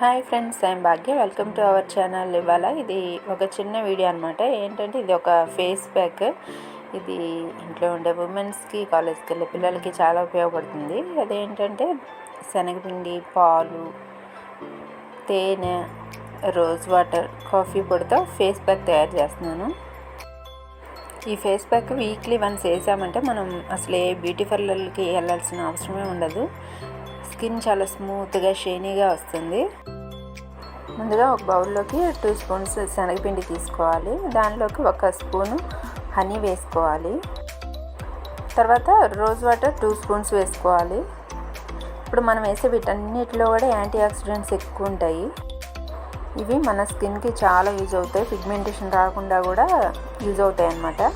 Hi friends I'm Bhagya. Welcome to our channel ఇవాళ ఇది ఒక చిన్న వీడియో అనమాట ఏంటంటే ఇది ఒక ఫేస్ ప్యాక్. ఇది ఇంట్లో ఉండే ఉమెన్స్కి కాలేజ్కి వెళ్ళే పిల్లలకి చాలా ఉపయోగపడుతుంది. అదేంటంటే శనగపిండి పాలు తేనె రోజ్ వాటర్ కాఫీ పొడితో ఫేస్ ప్యాక్ తయారు చేస్తున్నాను. ఈ ఫేస్ ప్యాక్ వీక్లీ వన్స్ వేసామంటే మనం అసలు ఏ బ్యూటీ పార్లర్కి వెళ్ళాల్సిన అవసరమే ఉండదు. స్కిన్ చాలా స్మూత్గా షైనీగా వస్తుంది. ముందుగా ఒక బౌల్లోకి టూ స్పూన్స్ శనగపిండి తీసుకోవాలి. దానిలోకి ఒక స్పూను హనీ వేసుకోవాలి. తర్వాత రోజ్ వాటర్ టూ స్పూన్స్ వేసుకోవాలి. ఇప్పుడు మనం వేసే వీటన్నిటిలో కూడా యాంటీ ఆక్సిడెంట్స్ ఎక్కువ ఉంటాయి. ఇవి మన స్కిన్కి చాలా యూజ్ అవుతాయి. పిగ్మెంటేషన్ రాకుండా కూడా యూజ్ అవుతాయి అన్నమాట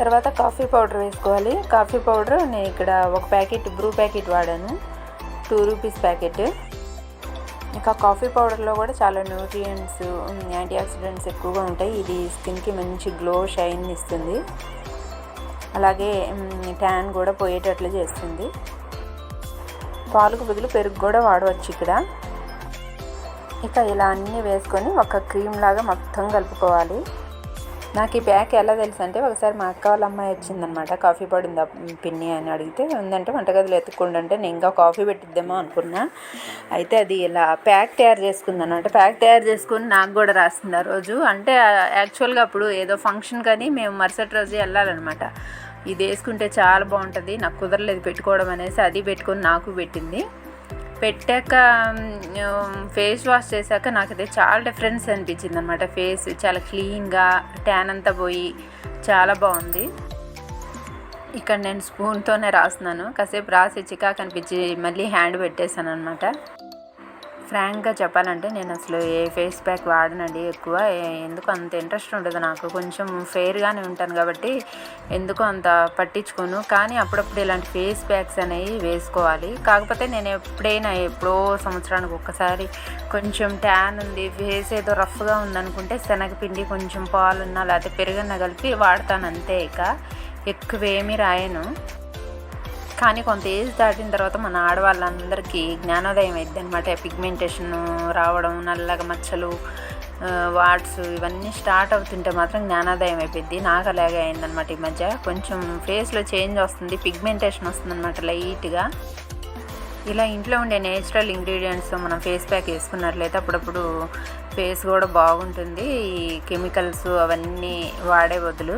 తర్వాత కాఫీ పౌడర్ వేసుకోవాలి. కాఫీ పౌడర్ నేను ఇక్కడ ఒక ప్యాకెట్ బ్రూ ప్యాకెట్ వాడాను. Two rupees packet. ఇంకా కాఫీ పౌడర్లో కూడా చాలా న్యూట్రియంట్స్ యాంటీ ఆక్సిడెంట్స్ ఎక్కువగా ఉంటాయి. ఇది స్కిన్కి మంచి గ్లో షైన్ ఇస్తుంది. అలాగే ట్యాన్ కూడా పోయేటట్లు చేస్తుంది. పాలకు బదులు పెరుగు కూడా వాడవచ్చు ఇక్కడ. ఇక ఇలా అన్నీ వేసుకొని ఒక క్రీమ్ లాగా మొత్తం కలుపుకోవాలి. నాకు ఈ ప్యాక్ ఎలా తెలుసు అంటే ఒకసారి మా అక్క వాళ్ళ అమ్మాయి వచ్చిందనమాట కాఫీ పొడి ఉందా పిన్ని అని అడిగితే ఉందంటే వంటగదిలో ఎత్తుకుండంటే నేను ఇంకా కాఫీ పెట్టిద్దామో అనుకున్నా. అయితే అది ఇలా ప్యాక్ తయారు చేసుకుంది అనమాట ప్యాక్ తయారు చేసుకుని నాకు కూడా రాసింది ఆ రోజు. అంటే యాక్చువల్గా అప్పుడు ఏదో ఫంక్షన్ కానీ మేము మరుసటి రోజు వెళ్ళాలన్నమాట. ఇది వేసుకుంటే చాలా బాగుంటుంది నాకు కుదరలేదు పెట్టుకోవడం అనేసి అది పెట్టుకొని నాకు పెట్టింది. పెట్టాక ఫేస్ వాష్ చేశాక నాకైతే చాలా డిఫరెన్స్ అనిపించింది అనమాట ఫేస్ చాలా క్లీన్గా ట్యాన్ అంతా పోయి చాలా బాగుంది. ఇక్కడ నేను స్పూన్తోనే రాస్తున్నాను. కాసేపు రాసి చికాకు అనిపించి మళ్ళీ హ్యాండ్ పెట్టేశాను అనమాట ఫ్రాంక్గా చెప్పాలంటే నేను అసలు ఏ ఫేస్ ప్యాక్ వాడనండి ఎక్కువ. ఎందుకు అంత ఇంట్రెస్ట్ ఉండదు నాకు. కొంచెం ఫెయిర్గానే ఉంటాను కాబట్టి ఎందుకు అంత పట్టించుకోను. కానీ అప్పుడప్పుడు ఇలాంటి ఫేస్ ప్యాక్స్ అనేవి వేసుకోవాలి. కాకపోతే నేను ఎప్పుడైనా ఎప్పుడో సంవత్సరానికి ఒక్కసారి కొంచెం ట్యాన్ ఉంది ఫేస్ ఏదో రఫ్గా ఉందనుకుంటే శనగపిండి కొంచెం పాలున్నా లేకపోతే పెరుగన్న కలిపి వాడతాను అంతే ఇక. ఎక్కువేమీ రాయను. కానీ కొంత ఏజ్ దాటిన తర్వాత మన ఆడవాళ్ళందరికీ జ్ఞానోదయం అయింది అనమాట పిగ్మెంటేషన్ రావడం నల్లగా మచ్చలు వాట్స్ ఇవన్నీ స్టార్ట్ అవుతుంటే మాత్రం జ్ఞానోదయం అయిపోయింది నాకు అలాగే అయిందనమాట ఈ మధ్య. కొంచెం ఫేస్లో చేంజ్ వస్తుంది పిగ్మెంటేషన్ వస్తుంది అనమాట లైట్గా. ఇలా ఇంట్లో ఉండే నేచురల్ ఇంగ్రీడియంట్స్ మనం ఫేస్ ప్యాక్ వేసుకున్నట్లయితే అప్పుడప్పుడు ఫేస్ కూడా బాగుంటుంది. ఈ కెమికల్స్ అవన్నీ వాడే బదులు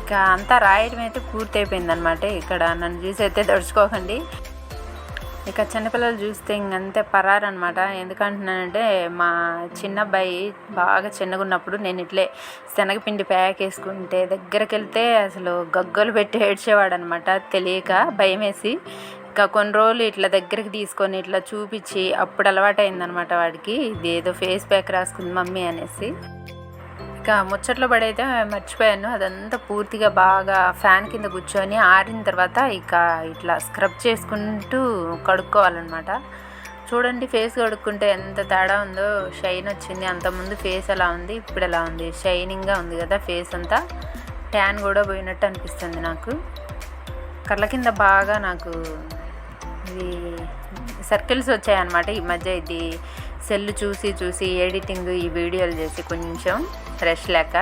ఇక అంతా రాయడం అయితే పూర్తి అయిపోయిందనమాట ఇక్కడ నన్ను చూసి అయితే దడుచుకోకండి ఇక చిన్నపిల్లలు చూస్తే ఇంకంతే పరారనమాట ఎందుకంటున్నానంటే మా చిన్న అబ్బాయి బాగా చిన్నగా ఉన్నప్పుడు నేను ఇట్లే శనగపిండి ప్యాక్ వేసుకుంటే దగ్గరికి వెళ్తే అసలు గగ్గలు పెట్టి ఏడ్చేవాడు అనమాట తెలియక భయం వేసి ఇక కొన్ని రోజులు ఇట్లా దగ్గరికి తీసుకొని ఇట్లా చూపించి అప్పుడు అలవాటు అయిందనమాట వాడికి. ఇది ఏదో ఫేస్ ప్యాక్ రాసుకుంది మమ్మీ అనేసి. ఇక ముచ్చట్లో పడైతే మర్చిపోయాను. అదంతా పూర్తిగా బాగా ఫ్యాన్ కింద కూర్చొని ఆరిన తర్వాత ఇక ఇట్లా స్క్రబ్ చేసుకుంటూ కడుక్కోవాలన్నమాట. చూడండి ఫేస్ కడుక్కుంటే ఎంత తేడా ఉందో. షైన్ వచ్చింది. అంతకుముందు ఫేస్ ఎలా ఉంది ఇప్పుడు ఎలా ఉంది. షైనింగ్గా ఉంది కదా ఫేస్ అంతా. ట్యాన్ కూడా పోయినట్టు అనిపిస్తుంది నాకు. కళ్ళ కింద బాగా నాకు ఇది సర్కిల్స్ వచ్చాయన్నమాట. ఈ మధ్య ఇది సెల్ చూసి చూసి ఎడిటింగ్ ఈ వీడియోలు చేసి కొంచెం ఫ్రెష్ లేక.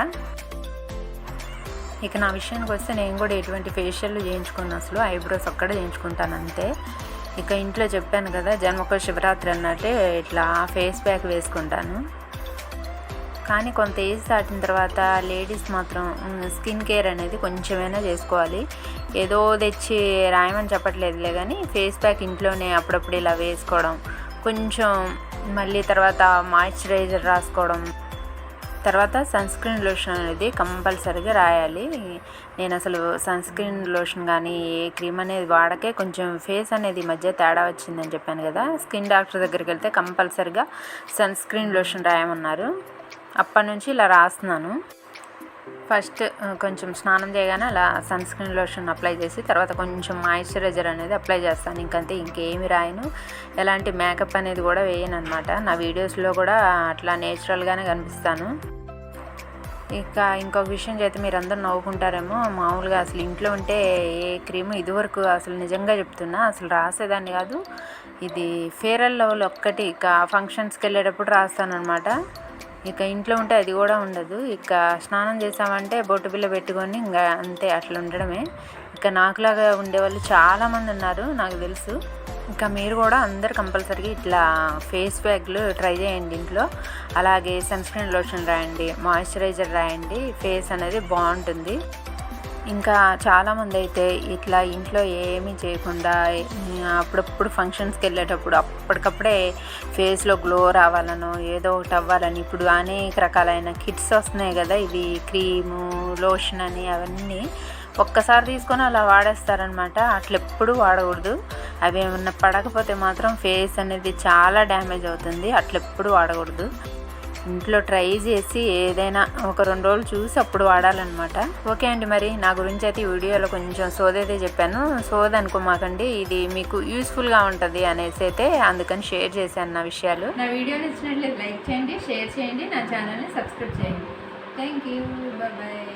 ఇక నా విషయానికి వస్తే నేను కూడా ఎటువంటి ఫేషియల్ చేయించుకున్న అసలు. ఐబ్రోస్ ఒక్కడ చేయించుకుంటాను అంతే. ఇక ఇంట్లో చెప్పాను కదా జన్మక శివరాత్రి అన్నట్టే ఇట్లా ఫేస్ ప్యాక్ వేసుకుంటాను. కానీ కొంత ఏజ్ దాటిన తర్వాత లేడీస్ మాత్రం స్కిన్ కేర్ అనేది కొంచెమైనా చేసుకోవాలి. ఏదో తెచ్చి రాయమని చెప్పట్లేదులే కానీ ఫేస్ ప్యాక్ ఇంట్లోనే అప్పుడప్పుడు ఇలా వేసుకోవడం కొంచెం మళ్ళీ తర్వాత మాయిశ్చరైజర్ రాసుకోవడం తర్వాత సన్ స్క్రీన్ లోషన్ అనేది కంపల్సరీగా రాయాలి. నేను అసలు సన్ స్క్రీన్ లోషన్ కానీ ఏ క్రీమ్ అనేది వాడకే కొంచెం ఫేస్ అనేది మధ్య తేడా వచ్చిందని చెప్పాను కదా. స్కిన్ డాక్టర్ దగ్గరికి వెళ్తే కంపల్సరీగా సన్ స్క్రీన్ లోషన్ రాయమన్నారు. అప్పటి నుంచి ఇలా రాస్తున్నాను. ఫస్ట్ కొంచెం స్నానం చేయగానే అలా సన్ స్క్రీన్ లోషన్ అప్లై చేసి తర్వాత కొంచెం మాయిశ్చరైజర్ అనేది అప్లై చేస్తాను. ఇంకంతే ఇంకేమి రాయను. ఎలాంటి మేకప్ అనేది కూడా వేయను అనమాట నా వీడియోస్లో కూడా అట్లా నేచురల్గానే కనిపిస్తాను. ఇక ఇంకొక విషయం చేస్తే మీరు అందరూ నవ్వుకుంటారేమో మామూలుగా అసలు ఇంట్లో ఉంటే ఏ క్రీమ్ ఇదివరకు అసలు నిజంగా చెప్తున్నా అసలు రాసేదాన్ని కాదు. ఇది ఫేర్ అండ్ ఒక్కటి ఇక ఫంక్షన్స్కి వెళ్ళేటప్పుడు రాస్తాను అనమాట ఇక ఇంట్లో ఉంటే అది కూడా ఉండదు. ఇక స్నానం చేసామంటే బొట్టు బిల్ల పెట్టుకొని ఇంకా అంతే అట్లా ఉండడమే. ఇక నాకులాగా ఉండేవాళ్ళు చాలామంది ఉన్నారు నాకు తెలుసు. ఇంకా మీరు కూడా అందరు కంపల్సరీగా ఇట్లా ఫేస్ ప్యాక్లు ట్రై చేయండి ఇంట్లో. అలాగే సన్ స్క్రీన్ లోషన్ రాయండి మాయిశ్చరైజర్ రాయండి ఫేస్ అనేది బాగుంటుంది. ఇంకా చాలామంది అయితే ఇట్లా ఇంట్లో ఏమీ చేయకుండా అప్పుడప్పుడు ఫంక్షన్స్కి వెళ్ళేటప్పుడు అప్పటికప్పుడే ఫేస్లో గ్లో రావాలనో ఏదో ఒకటి అవ్వాలని ఇప్పుడు అనేక రకాలైన కిట్స్ వస్తున్నాయి కదా ఇది క్రీము లోషన్ అని అవన్నీ ఒక్కసారి తీసుకొని అలా వాడేస్తారనమాట అట్లా ఎప్పుడు వాడకూడదు. అవి ఏమన్నా పడకపోతే మాత్రం ఫేస్ అనేది చాలా డ్యామేజ్ అవుతుంది. అట్లా ఎప్పుడు వాడకూడదు. ఇంట్లో ట్రై చేసి ఏదైనా ఒక రెండు రోజులు చూసి అప్పుడు వాడాలన్నమాట. ఓకే అండి మరి నా గురించి అయితే ఈ వీడియోలో కొంచెం సోదైతే చెప్పాను. సోద అనుకోమాకండి ఇది మీకు యూస్ఫుల్గా ఉంటుంది అనేసి అయితే అందుకని షేర్ చేశాను నా విషయాలు. నా వీడియో నచ్చినట్లయితే లైక్ చేయండి షేర్ చేయండి నా ఛానల్ని సబ్స్క్రైబ్ చేయండి. Thank you bye